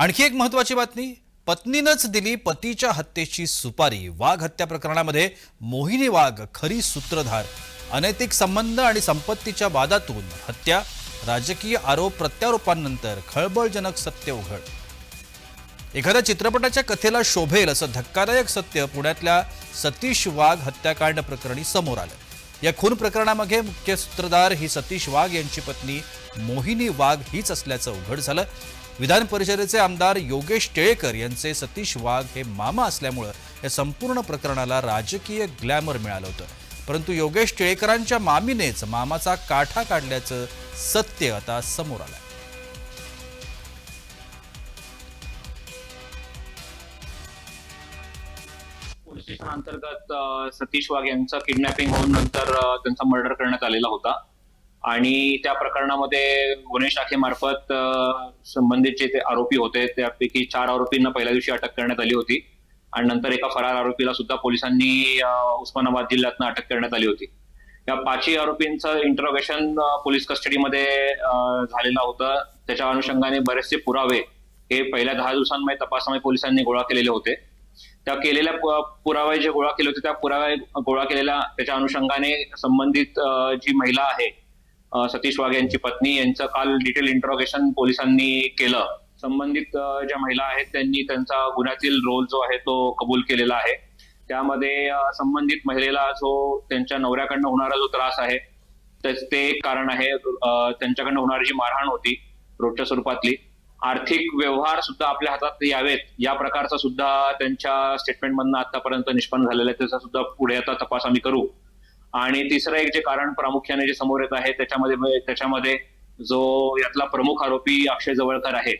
आणखी एक महत्वाची बातमी. पत्नीनंच दिली पतीच्या हत्येची सुपारी. वाघ हत्या प्रकरणामध्ये मोहिनी वाघ खरी सूत्रधार. अनैतिक संबंध आणि संपत्तीच्या वादातून हत्या राजकीय आरोप प्रत्यारोपांनंतर खळबळजनक सत्य उघड. एखाद्या चित्रपटाच्या कथेला शोभेल असं धक्कादायक सत्य पुण्यातल्या सतीश वाघ हत्याकांड प्रकरणी समोर आलं. या खून प्रकरणामागे मुख्य सूत्रधार ही सतीश वाघ यांची पत्नी मोहिनी वाघ हीच असल्याचं उघड झालं. विधान परिषदेचे आमदार योगेश टिळेकर यांचे सतीश वाघ हे मामा असल्यामुळं या संपूर्ण प्रकरणाला राजकीय ग्लॅमर मिळालं होतं. परंतु योगेश टिळेकरांच्या मामीनेच मामाचा काठा काढल्याचं सत्य आता समोर आलंय. अंतर्गत सतीश वाघ यांचा किडनॅपिंग होऊन नंतर त्यांचा मर्डर करण्यात आलेला होता. आणि त्या प्रकरणामध्ये गुन्हे शाखेमार्फत संबंधित जे ते आरोपी होते त्यापैकी चार आरोपींना पहिल्या दिवशी अटक करण्यात आली होती. आणि नंतर एका फरार आरोपीला सुद्धा पोलिसांनी उस्मानाबाद जिल्ह्यातनं अटक करण्यात आली होती. या पाचही आरोपींचं इंटरोगेशन पोलीस कस्टडीमध्ये झालेलं होतं. त्याच्या अनुषंगाने बरेचसे पुरावे हे पहिल्या दहा दिवसांमध्ये तपासामध्ये पोलिसांनी गोळा केलेले होते. त्या केलेल्या पुरावे जे गोळा केले होते त्या पुरावे गोळा केलेल्या त्याच्या अनुषंगाने संबंधित जी महिला आहे सतीश वाघ यांची पत्नी यांचं काल डिटेल इंट्रोगेशन पोलिसांनी केलं. संबंधित ज्या महिला आहेत त्यांनी त्यांचा गुन्ह्यातील रोल जो आहे तो कबूल केलेला आहे. त्यामध्ये संबंधित महिलेला जो त्यांच्या नवऱ्याकडनं होणारा जो त्रास आहे त्याच- ते एक कारण आहे त्यांच्याकडनं होणारी जी मारहाण होती रोजच्या स्वरूपातली आर्थिक व्यवहार सुद्धा आपल्या हातात यावेत. या प्रकारचा सुद्धा त्यांच्या स्टेटमेंटमधनं आतापर्यंत निष्पन्न झालेला आहे. त्याचा सुद्धा पुढे आता तपास आम्ही करू. आणि तिसरं एक जे कारण प्रामुख्याने जे समोर येत आहे त्याच्यामध्ये त्याच्यामध्ये जो यातला प्रमुख आरोपी अक्षय जवळकर आहे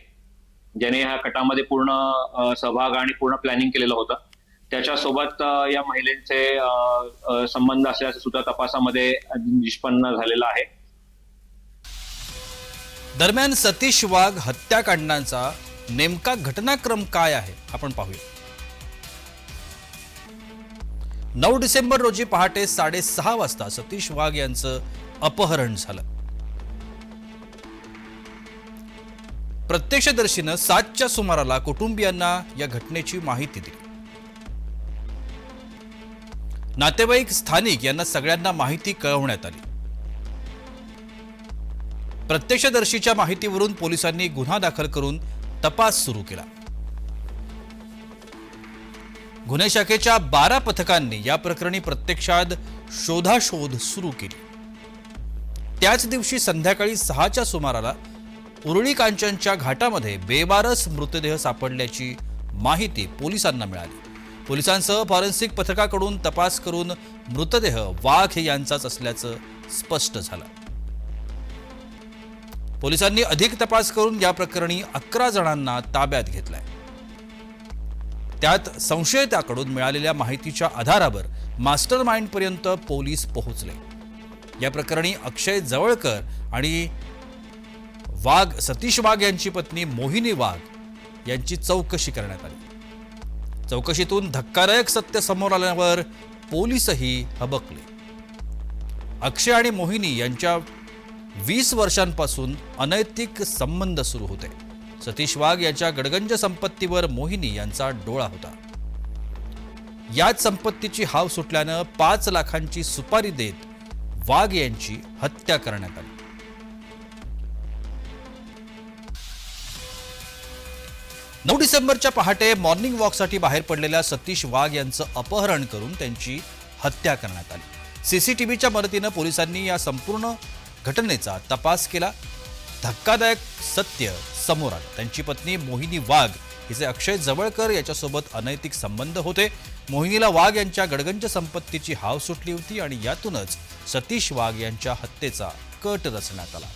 ज्याने ह्या कटामध्ये पूर्ण सहभाग आणि पूर्ण प्लॅनिंग केलेलं होतं. त्याच्यासोबत या महिलेचे संबंध असल्याचं सुद्धा तपासामध्ये निष्पन्न झालेलं आहे. दरम्यान सतीश वाघ हत्याकांडांचा नेमका घटनाक्रम काय आहे आपण पाहूया. नऊ डिसेंबर रोजी पहाटे साडेसहा वाजता सतीश वाघ यांचं अपहरण झालं. प्रत्यक्षदर्शीनं सातच्या सुमाराला कुटुंबियांना या घटनेची माहिती दिली. नातेवाईक स्थानिक यांना सगळ्यांना माहिती कळवण्यात आली. प्रत्यक्षदर्शीच्या माहितीवरून पोलिसांनी गुन्हा दाखल करून तपास सुरू केला. गुन्हे शाखेच्या बारा पथकांनी या प्रकरणी प्रत्यक्षात शोधाशोध सुरू केली. त्याच दिवशी संध्याकाळी सहाच्या सुमाराला उरळी कांचनच्या घाटामध्ये बेवारस मृतदेह सापडल्याची माहिती पोलिसांना मिळाली. पोलिसांसह फॉरेन्सिक पथकाकडून तपास करून मृतदेह वाघ यांचाच असल्याचं स्पष्ट झालं. पोलिसांनी अधिक तपास करून या प्रकरणी अकरा जणांना ताब्यात घेतलाय. त्यात संशयिताकडून मिळालेल्या माहितीच्या आधारावर मास्टर माइंडपर्यंत पोलीस पोहोचले. या प्रकरणी अक्षय जवळकर आणि वाघ सतीश वाघ यांची पत्नी मोहिनी वाघ यांची चौकशी करण्यात आली. चौकशीतून धक्कादायक सत्य समोर आल्यावर पोलीसही हबकले. अक्षय आणि मोहिनी यांच्या वीस वर्षांपासून अनैतिक संबंध सुरू होते. सतीश वाघ यांच्या गडगंज संपत्तीवर मोहिनी यांचा डोळा होता. याच संपत्तीची हाव सुटल्यानं पाच लाखांची सुपारी देत वाघ यांची हत्या करण्यात आली. नऊ डिसेंबरच्या पहाटे मॉर्निंग वॉकसाठी बाहेर पडलेल्या सतीश वाघ यांचं अपहरण करून त्यांची हत्या करण्यात आली. सीसीटीव्हीच्या मदतीनं पोलिसांनी या संपूर्ण घटनेचा तपास केला. धक्कादायक सत्य समोर आलं. त्यांची पत्नी मोहिनी वाघ हिचे अक्षय जवळकर याच्यासोबत अनैतिक संबंध होते. मोहिनीला वाघ यांच्या गडगंज संपत्तीची हाव सुटली होती आणि यातूनच सतीश वाघ यांच्या हत्येचा कट रचण्यात आला.